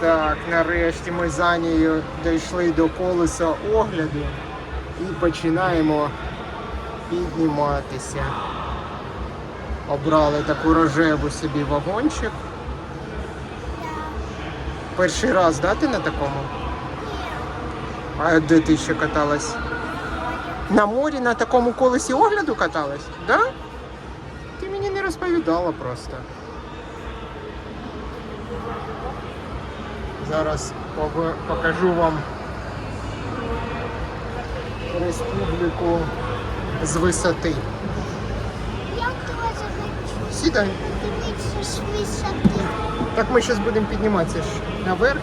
Так, нарешті ми за нею дійшли до колеса огляду і починаємо підніматися. Обрали таку рожеву собі вагончик. Перший раз, да, ти на такому? А де ти ще каталась? На морі на такому колесі огляду каталась? Да? Ти мені не розповідала просто. Зараз покажу вам республіку з висоти. Я тоже хочу Сідай. Так ми зараз будемо підніматися ж наверх.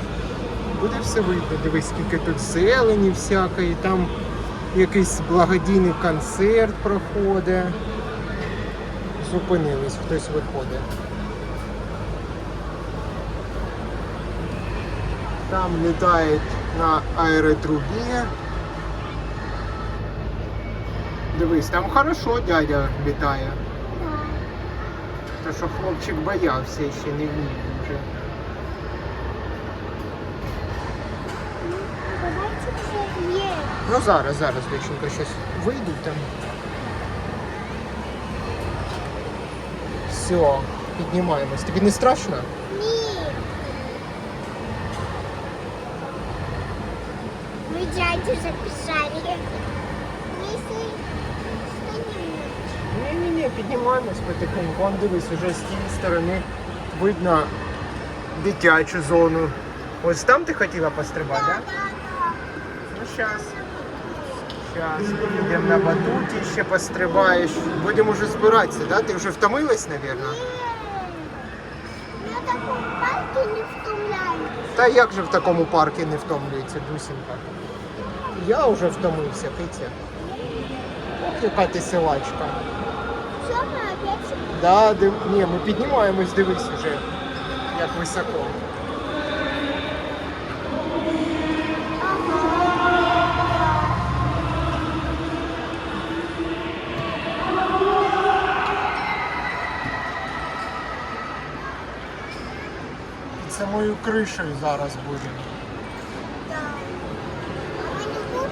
Буде все видно. Дивись, скільки тут зелені всякої, там якийсь благодійний концерт проходить. Зупинились, хтось виходить. Там літають на аеротрубі. Дивись, там хорошо дядя. Да. Та що хлопчик боявся ще не вмів вже. Ну зараз, зараз, дівчинка, щось вийдуть там. Все, піднімаємось. Тобі не страшно? Ми дядю записали. Если что-нибудь. Ні, ні, ні, піднімаємось потихеньку. Вон дивись, уже з тієї сторони видно дитячу зону. Ось там ти хотіла пострибати, так? Да? Ну зараз. Зараз поїдемо на батуті, ще пострибаєш. Будемо вже збиратися, да? Ти вже втомилась, мабуть? На такому парку не втомляю. Та як же в такому парку не втомлюється, Дусінка? Я вже втомився, Китя. Ох, яка ти силачка. Що ми опять? Да, див... Ні, ми піднімаємось, дивись вже, як високо. Це мою кришею зараз будемо. Да. А ми не бух-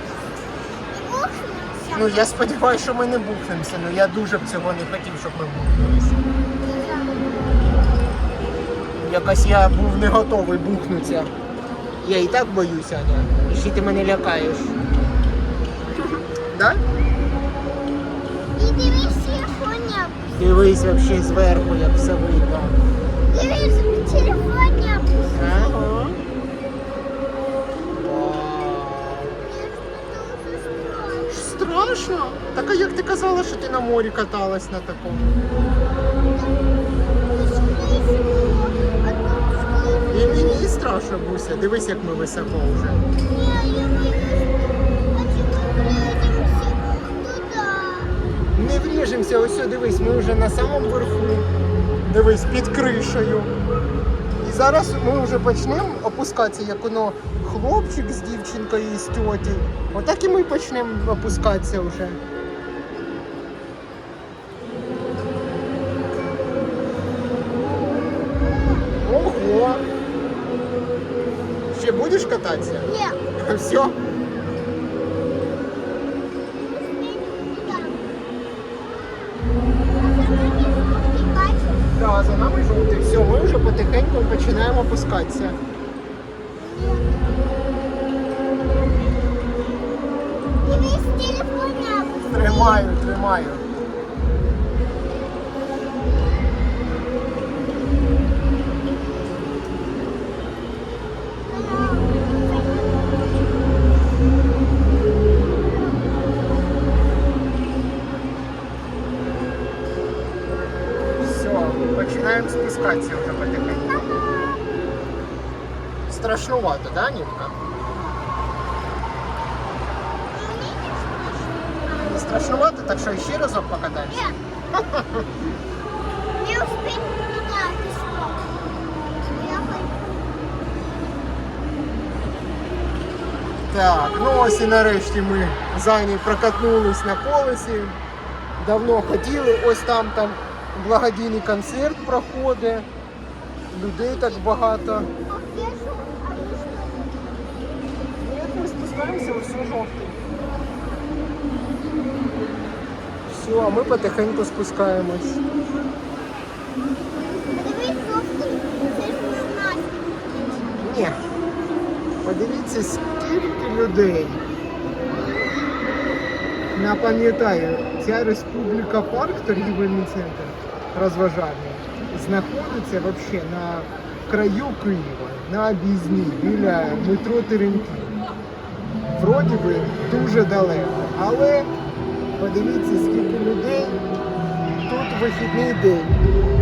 не бухнемося? Ну я сподіваюся, що ми не бухнемося, але я дуже б цього не хотів, щоб ми бухнулися. Якось я був не готовий бухнутися. Я і так боюся, Аня. І ще ти мене лякаєш. Да? І дивись телефоні. Дивись взагалі зверху, як все видно. Дивись телефоні. Ага. Страшно. Так а як ти казала, що ти на морі каталась на такому? І мені страшно, Буся. Дивись, як ми високо вже. Не вріжемося, ось дивись, ми вже на самому верху. Дивись, під кришею. Зараз ми вже почнемо опускатися, як воно хлопчик з дівчинкою і з тьоті. Отак і ми почнемо опускатися вже. Ого! Ще будеш кататися? Все? Да, за нами жовтий. Все, ми вже потихеньку починаємо опускатися. Тримаю, тримаю. починаємо спускатися вже потихеньку. Страшнувато, да, Нітка? Не страшнувато, так що ще разок покатаєшся? Не успеть туда пешком. Я хочу. Так, ну ось і нарешті ми зайні прокатнулись на колесі. Давно хотіли, ось там там благодійний концерт проходить. Людей так багато. Же спускаємося, ось жовтий. Все, а ми потихеньку спускаємось. Ні. Подивіться, скільки людей. Напам'ятаю, ця республіка парк, торгівельний центр розважальний, знаходиться вообще на краю Києва, на об'їзні, біля метро Терентів. Вроді би дуже далеко, але подивіться, скільки людей тут вихідний день.